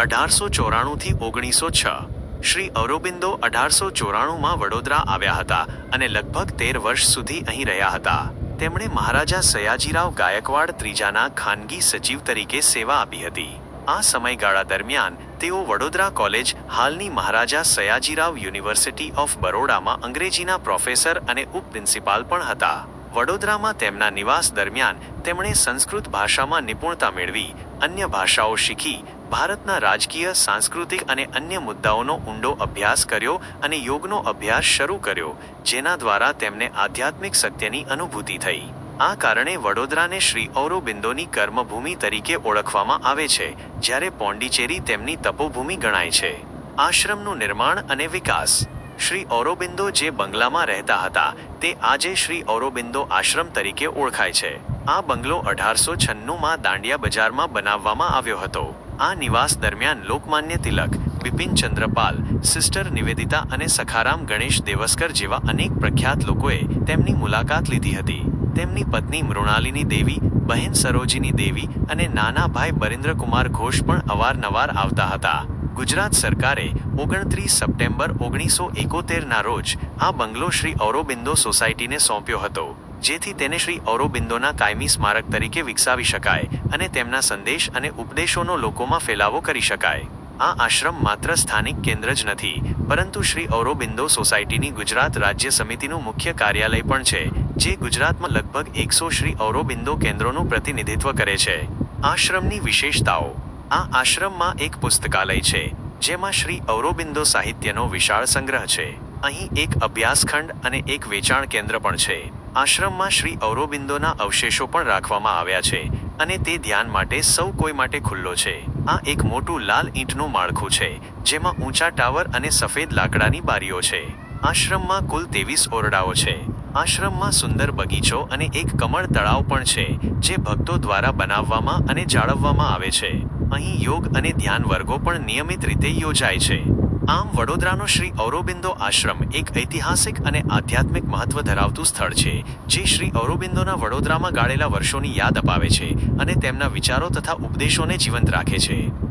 અઢારસો ચોરાણુંથી ઓગણીસો છ. શ્રી અરોબિંદો અઢારસો ચોરાણુંમાં વડોદરા આવ્યા હતા અને લગભગ તેર વર્ષ સુધી અહીં રહ્યા હતા. તેમણે મહારાજા સયાજીરાવ ગાયકવાડ ત્રીજાના ખાનગી સચિવ તરીકે સેવા આપી હતી. આ સમયગાળા દરમિયાન તેઓ વડોદરા કોલેજ હાલની મહારાજા સયાજીરાવ યુનિવર્સિટી ઓફ બરોડામાં અંગ્રેજીના પ્રોફેસર અને ઉપ પ્રિન્સિપાલ પણ હતા. વડોદરામાં તેમના નિવાસ દરમિયાન તેમણે સંસ્કૃત ભાષામાં નિપુણતા મેળવી અન્ય ભાષાઓ શીખી ભારતના રાજકીય, સાંસ્કૃતિક અને અન્ય મુદ્દાઓનો ઊંડો અભ્યાસ કર્યો અને યોગનો અભ્યાસ શરૂ કર્યો, જેના દ્વારા તેમને આધ્યાત્મિક સત્યની અનુભૂતિ થઈ. આ કારણે વડોદરાને શ્રી ઔરોબિંદોની કર્મભૂમિ તરીકે ઓળખવામાં આવે છે, જ્યારે પોંડિચેરી તેમની તપોભૂમિ ગણાય છે. આશ્રમનું નિર્માણ અને વિકાસ. શ્રી ઔરોબિંદો જે બંગલામાં રહેતા હતા, તે આજે શ્રી ઔરોબિંદો આશ્રમ તરીકે ઓળખાય છે. આ બંગલો અઢારસો છન્નુંમાં દાંડિયા બજારમાં બનાવવામાં આવ્યો હતો. આ નિવાસ દરમિયાન લોકમાન્ય તિલક, બિપિન ચંદ્રપાલ, સિસ્ટર નિવેદિતા અને સખારામ ગણેશ દેવસ્કર જેવા અનેક પ્રખ્યાત લોકોએ તેમની મુલાકાત લીધી હતી. તેમની પત્ની મૃણાલિની દેવી, બહેન સરોજીની દેવી અને નાના ભાઈ બરિન્દ્રકુમાર ઘોષ પણ અવારનવાર આવતા હતા. ગુજરાત સરકારે ઓગણત્રીસ સપ્ટેમ્બર ઓગણીસો એકોતેરના રોજ આ બંગલો શ્રી ઔરોબિંદો સોસાયટીને સોંપ્યો હતો, જેથી તેને શ્રી ઔરોબિંદોના કાયમી સ્મારક તરીકે વિકસાવી શકાય અને તેમના સંદેશ અને ઉપદેશોનો લોકોમાં ફેલાવો કરી શકાય. આ આશ્રમ માત્ર સ્થાનિક કેન્દ્ર જ નથી, પરંતુ શ્રી ઔરોબિંદો સોસાયટીની ગુજરાત રાજ્ય સમિતિનું મુખ્ય કાર્યાલય પણ છે, જે ગુજરાતમાં લગભગ એકસો શ્રી ઔરોબિંદો કેન્દ્રોનું પ્રતિનિધિત્વ કરે છે. આશ્રમની વિશેષતાઓ આ આશ્રમમાં એક પુસ્તકાલય છે, જેમાં શ્રી ઔરોબિંદો સાહિત્યનો વિશાળ સંગ્રહ છે. અહીં એક અભ્યાસખંડ અને એક વેચાણ કેન્દ્ર પણ છે. આશ્રમમાં શ્રી ઔરોબિંદોના અવશેષો પણ રાખવામાં આવ્યા છે, અને તે ધ્યાન માટે સૌ કોઈ માટે ખુલ્લો છે. આ એક મોટું લાલ ઈંટનું માળખું છે, જેમાં ઊંચા ટાવર અને સફેદ લાકડાની બારીઓ છે. આશ્રમમાં કુલ ત્રેવીસ ઓરડાઓ છે. આશ્રમમાં સુંદર બગીચો અને એક કમળ તળાવ પણ છે, જે ભક્તો દ્વારા બનાવવામાં અને જાળવવામાં આવે છે. અહીં યોગ અને ધ્યાન વર્ગો પણ નિયમિત રીતે યોજાય છે. આમ, વડોદરાનો શ્રી ઔરોબિંદો આશ્રમ એક ઐતિહાસિક અને આધ્યાત્મિક મહત્વ ધરાવતું સ્થળ છે, જે શ્રી ઔરોબિંદોના વડોદરામાં ગાળેલા વર્ષોની યાદ અપાવે છે અને તેમના વિચારો તથા ઉપદેશોને જીવંત રાખે છે.